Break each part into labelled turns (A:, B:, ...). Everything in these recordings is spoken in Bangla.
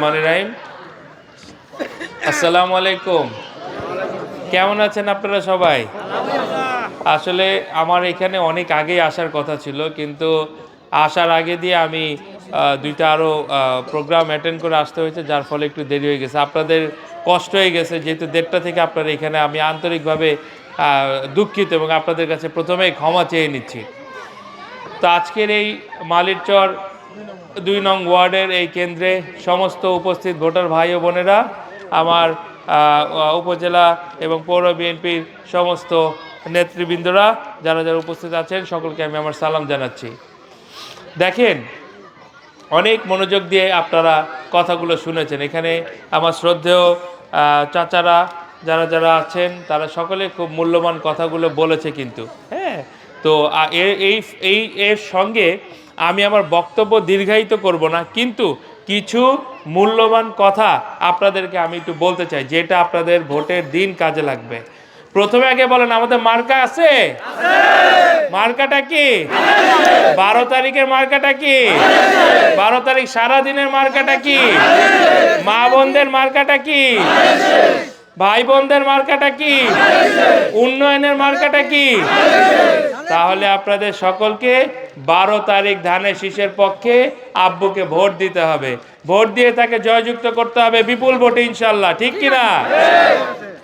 A: রহমান রাহিম আসসালামু আলাইকুম। কেমন আছেন আপনারা সবাই? আসলে আমার এখানে অনেক আগেই আসার কথা ছিল, কিন্তু আসার আগে দিয়ে আমি দুইটা আরও প্রোগ্রাম অ্যাটেন্ড করে আসতে হয়েছে, যার ফলে একটু দেরি হয়ে গেছে। আপনাদের কষ্ট হয়ে গেছে, যেহেতু দেড়টা থেকে আপনারা এখানে, আমি আন্তরিকভাবে দুঃখিত এবং আপনাদের কাছে প্রথমেই ক্ষমা চেয়ে নিচ্ছি। তো আজকের এই মালিরচর দুই নং ওয়ার্ডের এই কেন্দ্রে সমস্ত উপস্থিত ভোটার ভাই ও বোনেরা, আমার উপজেলা এবং পৌর বিএনপির সমস্ত নেতৃবৃন্দরা, যারা যারা উপস্থিত আছেন, সকলকে আমি আমার সালাম জানাচ্ছি। দেখেন, অনেক মনোযোগ দিয়ে আপনারা কথাগুলো শুনেছেন। এখানে আমার শ্রদ্ধেয় চাচারা যারা যারা আছেন, তারা সকলে খুব মূল্যবান কথাগুলো বলেছে কিন্তু। হ্যাঁ তো এই এই, এর সঙ্গে আমি আমার বক্তব্য দীর্ঘায়িত করব না কিন্তু কিছু মূল্যবান কথা আপনাদেরকে আমি একটু বলতে চাই যেটা আপনাদের ভোটের দিন কাজে লাগবে। প্রথমে আগে বলেন আমাদের মার্কা আছে? মার্কাটা কি? বারো তারিখের মার্কাটা কি? বারো তারিখ সারা দিনের মার্কাটা কি? মা বোনদের মার্কাটা কি? ভাই বোনদের মার্কাটা কি? উন্নয়নের মার্কাটা কি? তাহলে আপনাদের সকলকে বারো তারিখ ধানের শীষের পক্ষে আব্বুকে ভোট দিতে হবে। ভোট দিয়ে তাকে জয়যুক্ত করতে হবে বিপুল ভোটে ইনশাল্লাহ, ঠিক কিনা?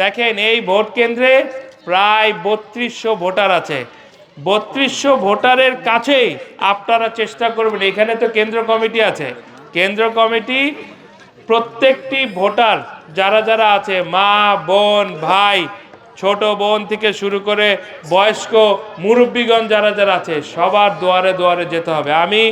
A: দেখেন, এই ভোট কেন্দ্রে প্রায় বত্রিশশো ভোটার আছে। বত্রিশশো ভোটারের কাছেই আপনারা চেষ্টা করবেন, এখানে তো কেন্দ্র কমিটি আছে। কেন্দ্র কমিটি প্রত্যেকটি ভোটার, যারা যারা আছে, মা, বোন, ভাই ছোট বোন থেকে শুরু করে বয়স্ক মুরব্বীগণ যারা যারা আছে, সবার দুয়ারে দুয়ারে যেতে হবে। আমি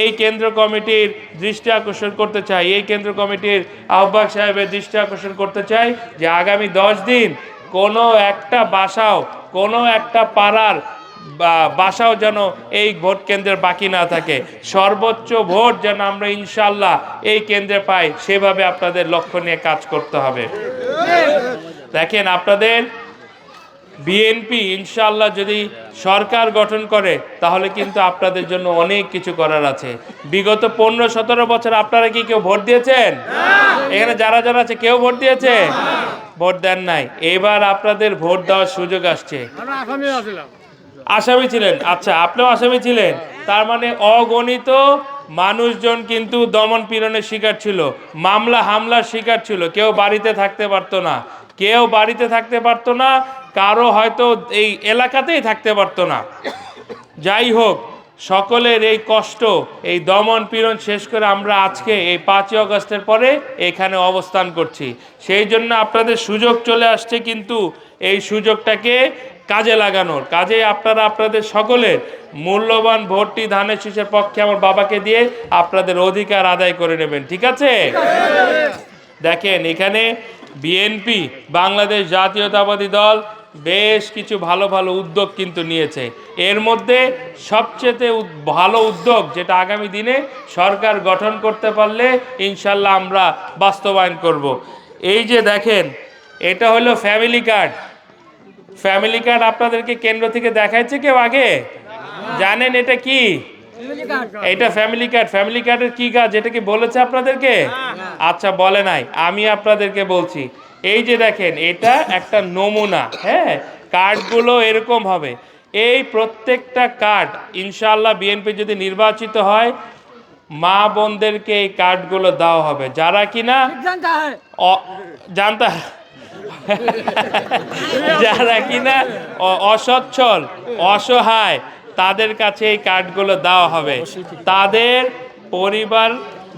A: এই কেন্দ্র কমিটির দৃষ্টি আকর্ষণ করতে চাই। এই কেন্দ্র কমিটির আহ্বায়ক সাহেবের দৃষ্টি আকর্ষণ করতে চাই যে আগামী দশ দিন কোনো একটা বাসাও, কোনো একটা পাড়ার বাসাও যেন এই ভোট কেন্দ্রের বাকি না থাকে। সর্বোচ্চ ভোট যেন আমরা ইনশাল্লাহ এই কেন্দ্রে পাই, সেভাবে আপনাদের লক্ষ্য নিয়ে কাজ করতে হবে। দেখেন, আপনাদের বিএনপি ইনশাল্লাহ যদি সরকার গঠন করে তাহলে কিন্তু আপনাদের জন্য অনেক কিছু করার আছে। বিগত পনেরো সতেরো বছর আপনারা কি কেউ ভোট দিয়েছেন? এখানে যারা যারা আছে কেউ ভোট দিয়েছে? ভোট দেন নাই। এবার আপনাদের ভোট দেওয়ার সুযোগ আসছে। আসামি ছিলেন? আচ্ছা আপনিও আসামি ছিলেন। তার মানে অগণিত মানুষজন কিন্তু দমন পীড়নের শিকার ছিল। মামলা হামলার শিকার ছিল। কেউ বাড়িতে থাকতে পারতো না। কেউ বাড়িতে থাকতে পারতো না কারও হয়তো এই এলাকাতেই থাকতে পারতো না। যাই হোক, সকলের এই কষ্ট, এই দমন পীড়ন শেষ করে আমরা আজকে এই পাঁচই অগস্টের পরে এখানে অবস্থান করছি। সেই জন্য আপনাদের সুযোগ চলে আসছে কিন্তু এই সুযোগটাকে কাজে লাগানোর। কাজে আপনারা আপনাদের সকলের মূল্যবান ভোটটি ধানের শীষের পক্ষে আমার বাবাকে দিয়ে আপনাদের অধিকার আদায় করে নেবেন, ঠিক আছে? দেখেন, এখানে বিএনপি, বাংলাদেশ জাতীয়তাবাদী দল বেশ কিছু ভালো ভালো উদ্যোগ কিন্তু নিয়েছে। এর মধ্যে সবচেয়ে ভালো উদ্যোগ যেটা আগামী দিনে সরকার গঠন করতে পারলে ইনশাল্লাহ আমরা বাস্তবায়ন করব। এই যে দেখেন এটা হলো ফ্যামিলি কার্ড ফ্যামিলি কার্ড আপনাদেরকে কেন্দ্র থেকে দেখাইছে কেউ আগে? জানেন এটা কি? এটা ফ্যামিলি কার্ড ফ্যামিলি কার্ডের কি কাজ? এটা কি বলেছে আপনাদেরকে? আচ্ছা বলে নাই। আমি আপনাদেরকে বলছি। এই যে দেখেন, এটা একটা নমুনা হ্যাঁ? কার্ডগুলো এরকম হবে। এই প্রত্যেকটা কার্ড ইনশাল্লাহ বিএনপি যদি নির্বাচিত হয়, মা বোনদেরকে এই কার্ডগুলো দেওয়া হবে। যারা কিনা জানতা, যারা কিনা অসচ্ছল, অসহায়, তাদের কাছে এই কার্ডগুলো দেওয়া হবে। তাদের পরিবার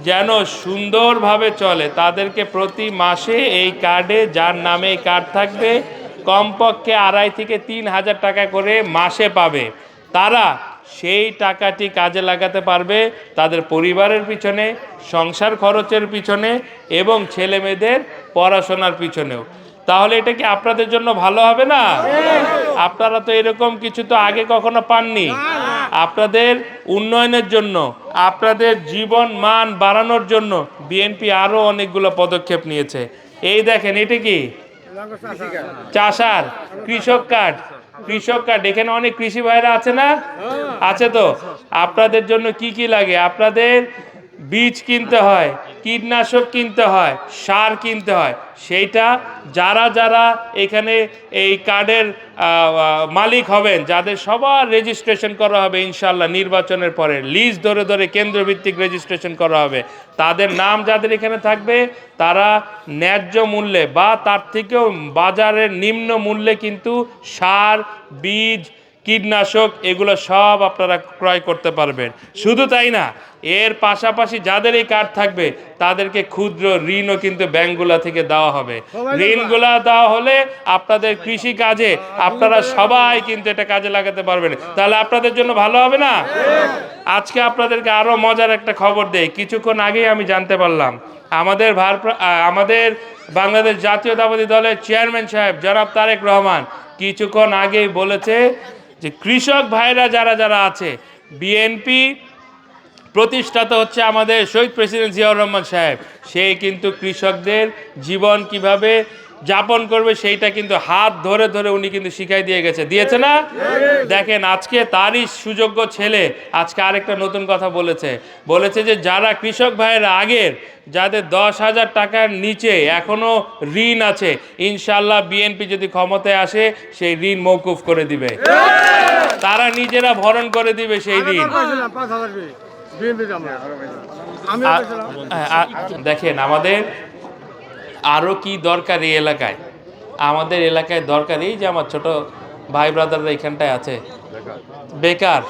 A: যেন সুন্দরভাবে চলে। তাদেরকে প্রতি মাসে এই কার্ডে, যার নামে এই কার্ড থাকবে, কমপক্ষে আড়াই থেকে তিন হাজার টাকা করে মাসে পাবে। তারা সেই টাকাটি কাজে লাগাতে পারবে তাদের পরিবারের পিছনে, সংসার খরচের পিছনে এবং ছেলে মেয়েদের পড়াশোনার পিছনেও। তাহলে এটা কি আপনাদের জন্য ভালো হবে না? আপনারা তো এরকম কিছু তো আগে কখনো পাননি। আপনাদের উন্নয়নের জন্য, আপনাদের জীবন মান বাড়ানোর জন্য বিএনপি আরও অনেকগুলো পদক্ষেপ নিয়েছে। এই দেখেন, এটা কি? চাষার, কৃষক কার্ড কৃষক কার্ড। এখানে অনেক কৃষি ভাইরা আছে না? আছে তো? আপনাদের জন্য কি কি লাগে? আপনাদের বীজ কিনতে হয়, কীটনাশক কিনতে হয়, সার কিনতে হয়। সেইটা যারা যারা এখানে এই কার্ডের মালিক হবেন, যাদের সবার রেজিস্ট্রেশন করা হবে ইনশাল্লাহ নির্বাচনের পরে লিজ ধরে ধরে কেন্দ্রভিত্তিক রেজিস্ট্রেশন করা হবে। তাদের নাম যাদের এখানে থাকবে, তারা ন্যায্য মূল্যে বা তার থেকেও বাজারের নিম্ন মূল্যে কিন্তু সার, বীজ কীটনাশক এগুলো সব আপনারা ক্রয় করতে পারবেন। শুধু তাই না এর পাশাপাশি যাদের এই কার্ড থাকবে তাদেরকে ক্ষুদ্র ঋণও কিন্তু ব্যাংকগুলা থেকে দেওয়া হবে। ঋণগুলা দেওয়া হলে আপনাদের কৃষি কাজে আপনারা সবাই কিন্তু এটা কাজে লাগাতে পারবেন। তাহলে আপনাদের জন্য ভালো হবে না? আজকে আপনাদেরকে আরও মজার একটা খবর দেই। কিছুক্ষণ আগেই আমি জানতে পারলাম আমাদের ভার আমাদের বাংলাদেশ জাতীয়তাবাদী দলের চেয়ারম্যান সাহেব জনাব তারেক রহমান কিছুক্ষণ আগেই বলেছে যে কৃষক ভাইরা যারা যারা আছে বিএনপি প্রতিষ্ঠাতা হচ্ছে আমাদের শহীদ প্রেসিডেন্ট জিয়াউর রহমান সাহেব। সেই কিন্তু কৃষকদের জীবন কীভাবে যাপন করবে সেইটা কিন্তু হাত ধরে ধরে উনি কিন্তু শিখাই দিয়ে গেছে। দিয়েছে না? দেখেন আজকে তারই সুযোগ্য ছেলে আজকে আরেকটা নতুন কথা বলেছে। বলেছে যে যারা কৃষক ভাইয়েরা আগের যাদের দশ হাজার টাকার নিচে এখনও ঋণ আছে ইনশাল্লাহ বিএনপি যদি ক্ষমতায় আসে সেই ঋণ মৌকুফ করে দিবে। তারা নিজেরা ভরণ করে দিবে সেই ঋণ। দেখেন আমাদের আরও কি দরকার এই এলাকায়? আমাদের এলাকায় দরকার এই যে আমার ছোট ভাই ব্রাদাররা এখানটায় আছে। বেকার,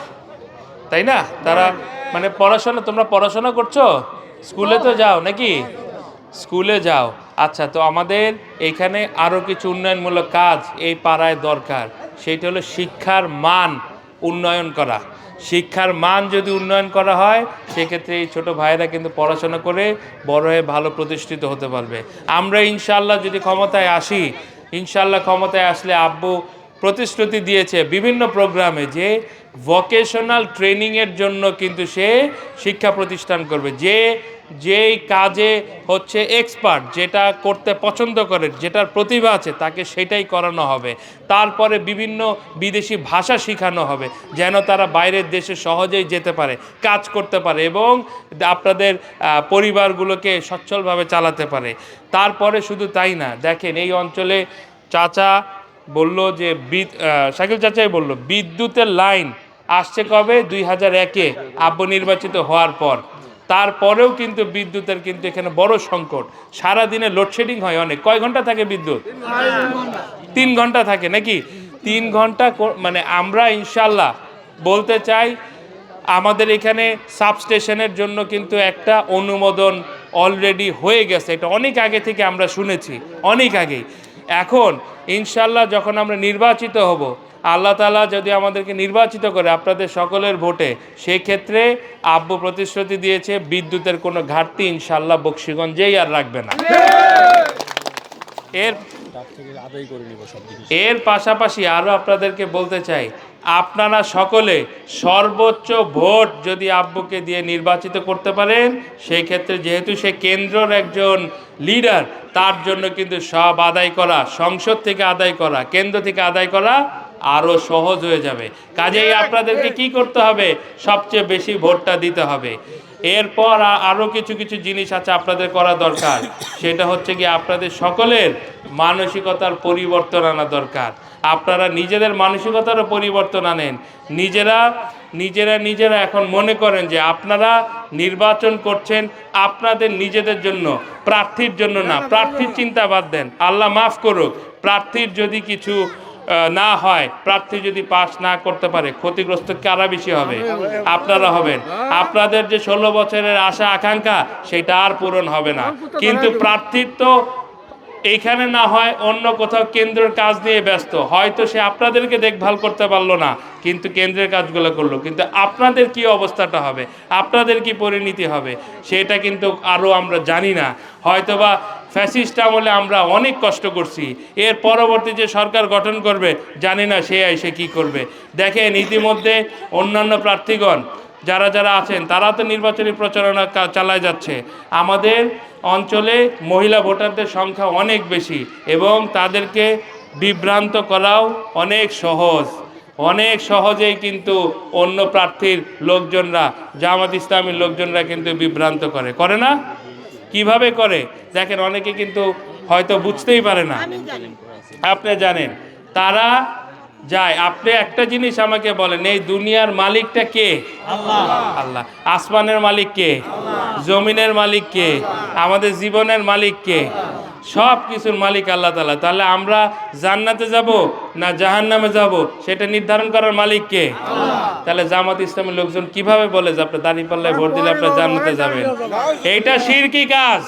A: তাই না? তারা মানে পড়াশোনা, তোমরা পড়াশোনা করছ? স্কুলে তো যাও নাকি? স্কুলে যাও। আচ্ছা তো আমাদের এখানে আরও কিছু উন্নয়নমূলক কাজ এই পাড়ায় দরকার। সেইটা হলো শিক্ষার মান উন্নয়ন করা। শিক্ষার মান যদি উন্নয়ন করা হয়, সেক্ষেত্রে এই ছোটো ভাইয়েরা কিন্তু পড়াশোনা করে বড় হয়ে ভালো প্রতিষ্ঠিত হতে পারবে। আমরা ইনশাল্লাহ যদি ক্ষমতায় আসি ইনশাল্লাহ ক্ষমতায় আসলে আব্বু প্রতিশ্রুতি দিয়েছে বিভিন্ন প্রোগ্রামে যে ভোকেশনাল ট্রেনিংয়ের জন্য কিন্তু সে শিক্ষা প্রতিষ্ঠান করবে। যে যেই কাজে হচ্ছে এক্সপার্ট যেটা করতে পছন্দ করে, যেটার প্রতিভা আছে তাকে সেটাই করানো হবে। তারপরে বিভিন্ন বিদেশি ভাষা শেখানো হবে, যেন তারা বাইরের দেশে সহজেই যেতে পারে, কাজ করতে পারে এবং আপনাদের পরিবারগুলোকে সচ্ছলভাবে চালাতে পারে। তারপরে শুধু তাই না, দেখেন এই অঞ্চলে চাচা বলল যে শাকিল চাচাই বলল, বিদ্যুতের লাইন আসছে কবে? দুই হাজার একে আব্বু নির্বাচিত হওয়ার পর। তারপরেও কিন্তু বিদ্যুতের কিন্তু এখানে বড় সংকট। সারাদিনে লোডশেডিং হয় অনেক। কয় ঘণ্টা থাকে বিদ্যুৎ? তিন ঘণ্টা থাকে নাকি? তিন ঘণ্টা মানে আমরা ইনশাল্লাহ বলতে চাই, আমাদের এখানে সাবস্টেশনের জন্য কিন্তু একটা অনুমোদন অলরেডি হয়ে গেছে। এটা অনেক আগে থেকে আমরা শুনেছি। অনেক আগেই। এখন ইনশাল্লাহ যখন আমরা নির্বাচিত হব আল্লাহ তালা যদি আমাদেরকে নির্বাচিত করে আপনাদের সকলের ভোটে সেই ক্ষেত্রে আব্বু প্রতিশ্রুতি দিয়েছে, বিদ্যুতের কোনো ঘাটতি ইনশাল্লাহ বক্সিগঞ্জেই আর রাখবে না। এর এর পাশাপাশি আরও আপনাদেরকে বলতে চাই, আপনারা সকলে সর্বোচ্চ ভোট যদি আব্বুকে দিয়ে নির্বাচিত করতে পারেন সেই ক্ষেত্রে যেহেতু সে কেন্দ্রর একজন লিডার, তার জন্য কিন্তু সব আদায় করা, সংসদ থেকে আদায় করা, কেন্দ্র থেকে আদায় করা আরও সহজ হয়ে যাবে। কাজেই আপনাদেরকে কি করতে হবে? সবচেয়ে বেশি ভোটটা দিতে হবে। এরপর আরও কিছু কিছু জিনিস আছে আপনাদের করা দরকার। সেটা হচ্ছে কি আপনাদের সকলের মানসিকতার পরিবর্তন আনা দরকার। আপনারা নিজেদের মানসিকতারও পরিবর্তন আনেন। নিজেরা নিজেরা নিজেরা এখন মনে করেন যে আপনারা নির্বাচন করছেন আপনাদের নিজেদের জন্য প্রার্থীর জন্য না। প্রার্থীর চিন্তা বাদ দেন। আল্লাহ মাফ করুক। প্রার্থীর যদি কিছু না হয়, প্রার্থী যদি পাস না করতে পারে, ক্ষতিগ্রস্ত কারা বেশি হবে? আপনারা হবেন। আপনাদের যে ষোলো বছরের আশা, আকাঙ্ক্ষা, সেটা আর পূরণ হবে না। কিন্তু প্রার্থীর তো এইখানে না হয়, অন্য কোথাও কেন্দ্রের কাজ নিয়ে ব্যস্ত। হয়তো সে আপনাদেরকে দেখভাল করতে পারল না, কিন্তু কেন্দ্রের কাজগুলো করল। কিন্তু আপনাদের কি অবস্থাটা হবে? আপনাদের কি পরিণতি হবে? সেটা কিন্তু আরও আমরা জানি না। হয়তোবা ফ্যাসিস্ট আমলে আমরা অনেক কষ্ট করছি। এর পরবর্তী যে সরকার গঠন করবে, জানি না সে এসে কি করবে। দেখেন, ইতিমধ্যে অন্যান্য প্রার্থীগণ, যারা যারা আছেন, তারা তো নির্বাচনী প্রচারণা চালায় যাচ্ছে। আমাদের অঞ্চলে মহিলা ভোটারদের সংখ্যা অনেক বেশি এবং তাদেরকে বিভ্রান্ত করাও অনেক সহজ। অনেক সহজেই কিন্তু অন্য প্রার্থীর লোকজনরা, জামাত ইসলামীর লোকজনরা কিন্তু বিভ্রান্ত করে। করে না? কীভাবে করে? দেখেন অনেকে কিন্তু হয়তো বুঝতেই পারে না। আপনি জানেন তারা যায়। আপনি একটা জিনিস আমাকে বলেন এই দুনিয়ার মালিকটা কে? আল্লাহ। আসমানের মালিক কে? জমিনের মালিক কে? আমাদের জীবনের মালিক কে? সব কিছুর মালিক আল্লাহ তালা তাহলে আমরা জান্নাতে যাব না জাহান্নামে যাব? সেটা নির্ধারণ করার মালিক কে? তাহলে জামাত ইসলামের লোকজন কীভাবে বলে যে আপনার দাঁড়িয়ে পাল্লায় ভোট দিলে আপনার জান্নাতে যাবেন? এইটা শিরকি কাজ।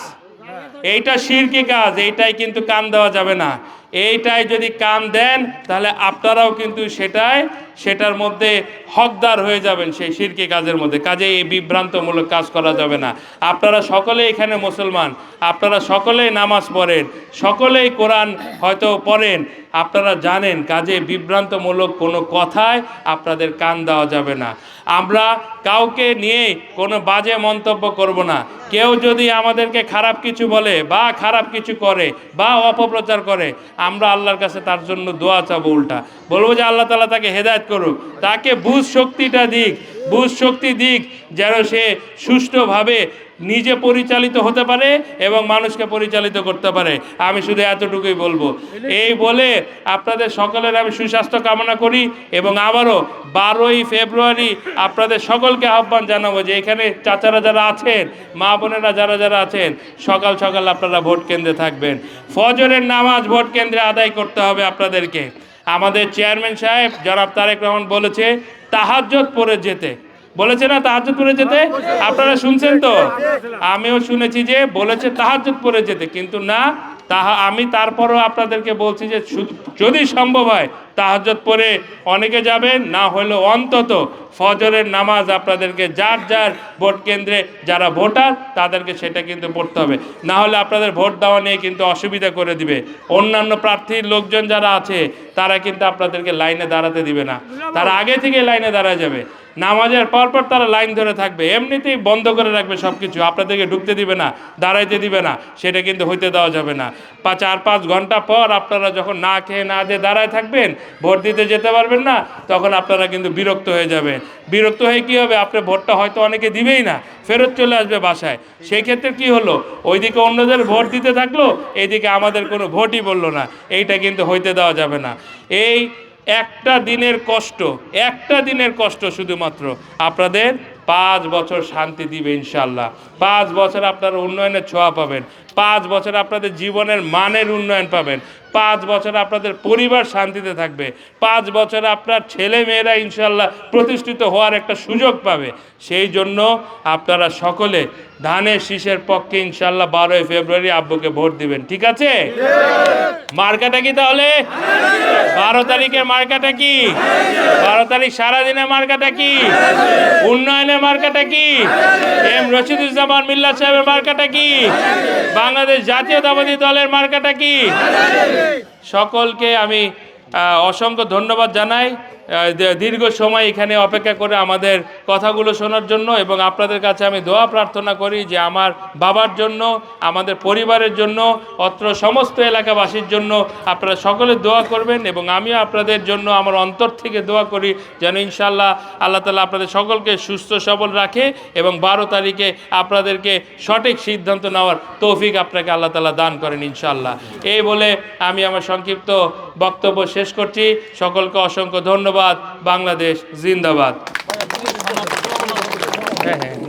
A: এইটা শিরকি কাজ। এইটাই কিন্তু কান দেওয়া যাবে না। এইটাই যদি কান দেন, তাহলে আপনারাও কিন্তু সেটাই, সেটার মধ্যে হকদার হয়ে যাবেন সেই শিরকি কাজের মধ্যে। কাজে এই বিভ্রান্তমূলক কাজ করা যাবে না। আপনারা সকলে এখানে মুসলমান, আপনারা সকলেই নামাজ পড়েন, সকলেই কোরআন হয়তো পড়েন, আপনারা জানেন কাজে বিভ্রান্তমূলক কোনো কথায় আপনাদের কান দেওয়া যাবে না। আমরা কাউকে নিয়ে কোনো বাজে মন্তব্য করব না। কেউ যদি আমাদেরকে খারাপ কিছু বলে বা খারাপ কিছু করে বা অপপ্রচার করে আমরা আল্লাহর কাছে তার জন্য দোয়া চাবো উল্টা। বলব যে আল্লাহ তালা তাকে হেদায়ত করুক। তাকে বুঝ শক্তিটা দিক, বুঝ শক্তি দিক, যেন সে সুষ্ঠুভাবে নিজে পরিচালিত হতে পারে এবং মানুষকে পরিচালিত করতে পারে। আমি শুধু এতটুকুই বলব। এই বলে আপনাদের সকলের আমি সুস্বাস্থ্য কামনা করি এবং আবারও বারোই ফেব্রুয়ারি আপনাদের সকলকে আহ্বান জানাব যে এখানে চাচারা যারা আছেন, মা বোনেরা যারা যারা আছেন, সকাল সকাল আপনারা ভোট কেন্দ্রে থাকবেন। ফজরের নামাজ ভোট কেন্দ্রে আদায় করতে হবে আপনাদেরকে। আমাদের চেয়ারম্যান সাহেব জনাব তারেক রহমান বলেছে তাহাজ্জত পড়ে যেতে। বলেছে না তাহাজ্জুদ পরে যেতে? আপনারা শুনছেন তো? আমিও শুনেছি যে বলেছে তাহাজ্জুদ পরে যেতে, কিন্তু না, তাহা আমি তারপরও আপনাদেরকে বলছি যে যদি সম্ভব হয় তাহাজ্জুদ পরে অনেকে যাবেন, না হলেও অন্তত ফজরের নামাজ আপনাদেরকে যার যার ভোট কেন্দ্রে যারা ভোটার তাদেরকে সেটা কিন্তু পড়তে হবে। না হলে আপনাদের ভোট দেওয়া নিয়ে কিন্তু অসুবিধা করে দিবে। অন্যান্য প্রার্থীর লোকজন যারা আছে, তারা কিন্তু আপনাদেরকে লাইনে দাঁড়াতে দিবে না। তারা আগে থেকে লাইনে দাঁড়ায় যাবে। নামাজের পরপর তারা লাইন ধরে থাকবে। এমনিতেই বন্ধ করে রাখবে সব কিছু আপনাদেরকে ঢুকতে দিবে না, দাঁড়াইতে দিবে না। সেটা কিন্তু হইতে দেওয়া যাবে না। পা চার পাঁচ ঘণ্টা পর আপনারা যখন না খেয়ে না দিয়ে দাঁড়ায় থাকবেন ভোট দিতে যেতে পারবেন না, তখন আপনারা কিন্তু বিরক্ত হয়ে যাবেন। বিরক্ত হয়ে কী হবে? আপনার ভোটটা হয়তো অনেকে দিবেই না, ফেরত চলে আসবে বাসায়। সেই ক্ষেত্রে কি হলো? ওইদিকে অন্যদের ভোট দিতে থাকল, এইদিকে আমাদের কোনো ভোটই বলল না। এইটা কিন্তু হইতে দেওয়া যাবে না। এই একটা দিনের কষ্ট, একটা দিনের কষ্ট শুধুমাত্র আপনাদের পাঁচ বছর শান্তি দিবে ইনশাল্লাহ পাঁচ বছর আপনারা উন্নয়নের ছোঁয়া পাবেন। পাঁচ বছর আপনাদের জীবনের মানের উন্নয়ন পাবেন। পাঁচ বছর আপনাদের পরিবার শান্তিতে থাকবে। পাঁচ বছর আপনার ছেলে মেয়েরা ইনশাল্লাহ প্রতিষ্ঠিত হওয়ার একটা সুযোগ পাবে। সেই জন্য আপনারা সকলে ধানের শীষের পক্ষে ইনশাল্লাহ বারোই ফেব্রুয়ারি আব্বুকে ভোট দিবেন। ঠিক আছে? মার্কাটা কি তাহলে? বারো তারিখের মার্কাটা কি? বারো তারিখ সারাদিনের মার্কাটা কি? উন্নয়নের মার্কাটা কি? এম রশিদুজ্জামান মিল্লা সাহেবের মার্কাটা কি? বাংলাদেশ জাতীয়তাবাদী দলের মার্কাটা কি? সকলকে আমি অসংখ্য ধন্যবাদ জানাই। দীর্ঘ সময় এখানে অপেক্ষা করে আমাদের কথাগুলো শোনার জন্য এবং আপনাদের কাছে আমি দোয়া প্রার্থনা করি যে আমার বাবার জন্য, আমাদের পরিবারের জন্য, অত্র সমস্ত এলাকাবাসীর জন্য আপনারা সকলে দোয়া করবেন এবং আমিও আপনাদের জন্য আমার অন্তর থেকে দোয়া করি যেন ইনশাল্লাহ আল্লাহ তালা আপনাদের সকলকে সুস্থ সবল রাখে এবং বারো তারিখে আপনাদেরকে সঠিক সিদ্ধান্ত নেওয়ার তৌফিক আপনাকে আল্লাহ তালা দান করেন ইনশাল্লাহ এই বলে আমি আমার সংক্ষিপ্ত বক্তব্য শেষ করছি। সকলকে অসংখ্য ধন্যবাদ বাংলাদেশ জিন্দাবাদ। হ্যাঁ হ্যাঁ।